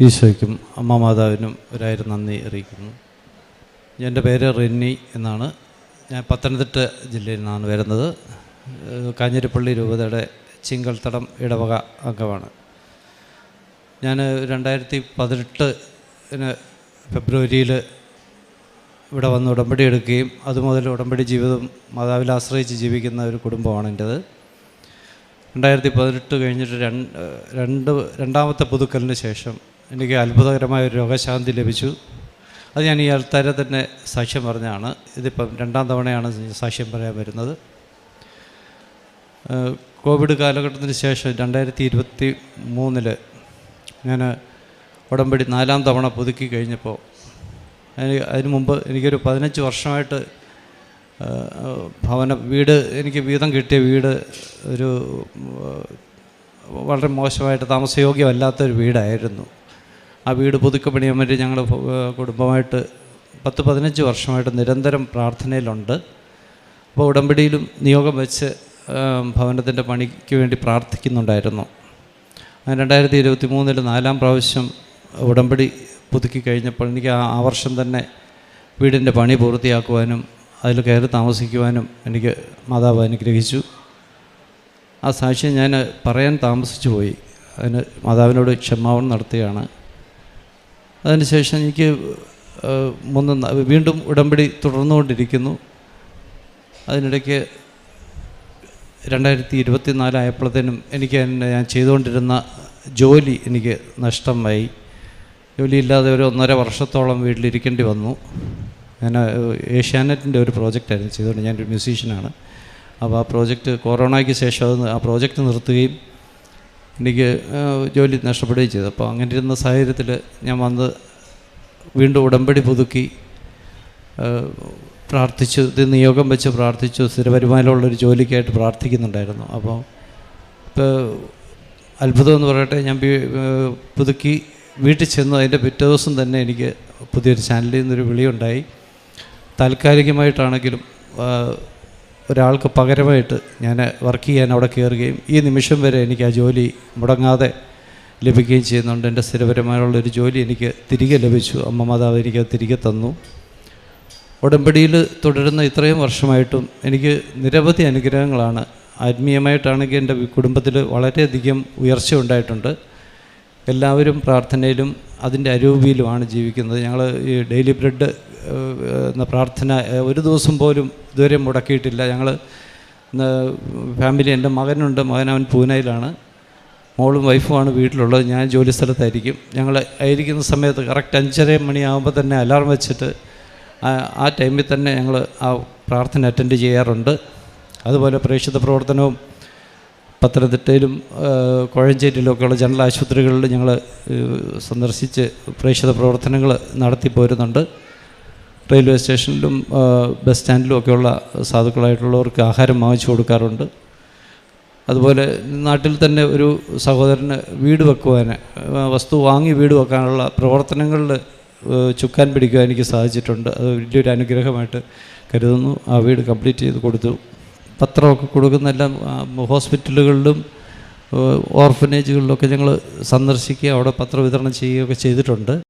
ഈശോയ്ക്കും അമ്മ മാതാവിനും ഒരായിരം നന്ദി അറിയിക്കുന്നു. എന്റെ പേര് റെന്നി എന്നാണ്. ഞാൻ പത്തനംതിട്ട ജില്ലയിൽ നിന്നാണ് വരുന്നത്. കാഞ്ഞിരപ്പള്ളി രൂപതയുടെ ചിങ്കൽത്തടം ഇടവക അംഗമാണ്. ഞാൻ രണ്ടായിരത്തി പതിനെട്ടിന് ഫെബ്രുവരിയിൽ ഇവിടെ വന്ന് ഉടമ്പടി എടുക്കുകയും അതുമുതൽ ഉടമ്പടി ജീവിതം മാതാവിൽ ആശ്രയിച്ച് ജീവിക്കുന്ന ഒരു കുടുംബമാണ് എന്റേത്. രണ്ടായിരത്തി പതിനെട്ട് കഴിഞ്ഞിട്ട് രണ്ട് രണ്ടാമത്തെ പുതുക്കലിന് ശേഷം എനിക്ക് അത്ഭുതകരമായ ഒരു രോഗശാന്തി ലഭിച്ചു. അത് ഞാൻ ഈ ആൾക്കാരെ തന്നെ സാക്ഷ്യം പറഞ്ഞാണ്. ഇതിപ്പം രണ്ടാം തവണയാണ് സാക്ഷ്യം പറയാൻ വരുന്നത്. കോവിഡ് കാലഘട്ടത്തിന് ശേഷം രണ്ടായിരത്തി ഇരുപത്തി മൂന്നിൽ ഞാൻ ഉടമ്പടി നാലാം തവണ പുതുക്കി കഴിഞ്ഞപ്പോൾ അതിന് അതിന് മുമ്പ് എനിക്കൊരു പതിനഞ്ച് വർഷമായിട്ട് ഭവന വീട് എനിക്ക് വീതം കിട്ടിയ വീട് ഒരു വളരെ മോശമായിട്ട് താമസയോഗ്യമല്ലാത്തൊരു വീടായിരുന്നു. ആ വീട് പുതുക്കി പണിയാൻ വേണ്ടി ഞങ്ങൾ കുടുംബമായിട്ട് പത്ത് പതിനഞ്ച് വർഷമായിട്ട് നിരന്തരം പ്രാർത്ഥനയിലുണ്ട്. അപ്പോൾ ഉടമ്പടിയിലും നിയോഗം വെച്ച് ഭവനത്തിന്റെ പണിക്ക് വേണ്ടി പ്രാർത്ഥിക്കുന്നുണ്ടായിരുന്നു. രണ്ടായിരത്തി ഇരുപത്തി മൂന്നിൽ നാലാം പ്രാവശ്യം ഉടമ്പടി പുതുക്കി കഴിഞ്ഞപ്പോൾ എനിക്ക് ആ ആ വർഷം തന്നെ വീടിന്റെ പണി പൂർത്തിയാക്കുവാനും അതിൽ കയറി താമസിക്കുവാനും എനിക്ക് മാതാവ് അനുഗ്രഹിച്ചു. ആ സാക്ഷ്യം ഞാൻ പറയാൻ താമസിച്ചു പോയി. അതിന് മാതാവിനോട് ക്ഷമാവണം നടത്തുകയാണ്. അതിനുശേഷം എനിക്ക് മൂന്ന് വീണ്ടും ഉടമ്പടി തുടർന്നുകൊണ്ടിരിക്കുന്നു. അതിനിടയ്ക്ക് രണ്ടായിരത്തി ഇരുപത്തി നാലായപ്പോഴത്തേനും എനിക്ക് എന്നെ ഞാൻ ചെയ്തുകൊണ്ടിരുന്ന ജോലി എനിക്ക് നഷ്ടമായി. ജോലിയില്ലാതെ ഒരു ഒന്നര വർഷത്തോളം വീട്ടിലിരിക്കേണ്ടി വന്നു. ഞാൻ ഏഷ്യാനെറ്റിന്റെ ഒരു പ്രോജക്റ്റായിരുന്നു ചെയ്തുകൊണ്ട് ഞാനൊരു മ്യൂസീഷ്യനാണ്. അപ്പോൾ ആ പ്രോജക്റ്റ് കൊറോണയ്ക്ക് ശേഷം അത് ആ പ്രോജക്റ്റ് നിർത്തുകയും എനിക്ക് ജോലി നഷ്ടപ്പെടുകയും ചെയ്തു. അപ്പോൾ അങ്ങനെ ഇരുന്ന സാഹചര്യത്തിൽ ഞാൻ വന്ന് വീണ്ടും ഉടമ്പടി പുതുക്കി പ്രാർത്ഥിച്ചു ഇത് നിയോഗം വെച്ച് പ്രാർത്ഥിച്ചു സ്ഥിരവരുമാനമുള്ളൊരു ജോലിക്കായിട്ട് പ്രാർത്ഥിക്കുന്നുണ്ടായിരുന്നു. അപ്പോൾ ഇപ്പോൾ അത്ഭുതം എന്ന് പറയട്ടെ ഞാൻ പുതുക്കി വീട്ടിൽ ചെന്നു അതിന്റെ പിറ്റേ ദിവസം തന്നെ എനിക്ക് പുതിയൊരു ചാനലിൽ നിന്നൊരു വിളിയുണ്ടായി താൽക്കാലികമായിട്ടാണെങ്കിലും ഒരാൾക്ക് പകരമായിട്ട് ഞാൻ വർക്ക് ചെയ്യാൻ അവിടെ കയറുകയും ഈ നിമിഷം വരെ എനിക്ക് ആ ജോലി മുടങ്ങാതെ ലഭിക്കുകയും ചെയ്യുന്നുണ്ട്. എന്റെ സ്ഥിരപരമായുള്ളൊരു ജോലി എനിക്ക് തിരികെ ലഭിച്ചു. അമ്മ മാതാവ് എനിക്ക് തിരികെ തന്നു. ഉടമ്പടിയിൽ തുടരുന്ന ഇത്രയും വർഷമായിട്ടും എനിക്ക് നിരവധി അനുഗ്രഹങ്ങളാണ്. ആത്മീയമായിട്ടാണെങ്കിൽ എന്റെ കുടുംബത്തിൽ വളരെയധികം ഉയർച്ച ഉണ്ടായിട്ടുണ്ട്. എല്ലാവരും പ്രാർത്ഥനയിലും അതിന്റെ അരൂപിയിലുമാണ് ജീവിക്കുന്നത്. ഞങ്ങൾ ഈ ഡെയിലി ബ്രെഡ് എന്ന പ്രാർത്ഥന ഒരു ദിവസം പോലും ഇതുവരെ മുടക്കിയിട്ടില്ല. ഞങ്ങൾ ഫാമിലി എന്റെ മകനുണ്ട്. മകൻ അവൻ പൂനെയിലാണ്. മോളും വൈഫുമാണ് വീട്ടിലുള്ളത്. ഞാൻ ജോലി സ്ഥലത്തായിരിക്കും. ഞങ്ങൾ ആയിരിക്കുന്ന സമയത്ത് കറക്റ്റ് അഞ്ചര മണിയാകുമ്പോൾ തന്നെ അലാറം വെച്ചിട്ട് ആ- ടൈമിൽ തന്നെ ഞങ്ങൾ ആ പ്രാർത്ഥന അറ്റൻഡ് ചെയ്യാറുണ്ട്. അതുപോലെ പ്രേക്ഷിത പ്രവർത്തനവും പത്തനംതിട്ടയിലും കോഴഞ്ചേരിയിലൊക്കെയുള്ള ജനറൽ ആശുപത്രികളിൽ ഞങ്ങൾ സന്ദർശിച്ച് പ്രേക്ഷിത പ്രവർത്തനങ്ങൾ നടത്തി പോരുന്നുണ്ട്. റെയിൽവേ സ്റ്റേഷനിലും ബസ് സ്റ്റാൻഡിലും ഒക്കെയുള്ള സാധുക്കളായിട്ടുള്ളവർക്ക് ആഹാരം വാങ്ങിച്ചു കൊടുക്കാറുണ്ട്. അതുപോലെ നാട്ടിൽ തന്നെ ഒരു സഹോദരന് വീട് വെക്കുവാൻ വസ്തു വാങ്ങി വീട് വെക്കാനുള്ള പ്രവർത്തനങ്ങളിൽ ചുക്കാൻ പിടിക്കുവാൻ എനിക്ക് സാധിച്ചിട്ടുണ്ട്. അത് വലിയൊരു അനുഗ്രഹമായിട്ട് കരുതുന്നു. ആ വീട് കംപ്ലീറ്റ് ചെയ്ത് കൊടുത്തു. പത്രമൊക്കെ കൊടുക്കുന്ന എല്ലാം ഹോസ്പിറ്റലുകളിലും ഓർഫനേജുകളിലൊക്കെ ഞങ്ങൾ സന്ദർശിക്കുക അവിടെ പത്രവിതരണം ചെയ്യുകയൊക്കെ ചെയ്തിട്ടുണ്ട്.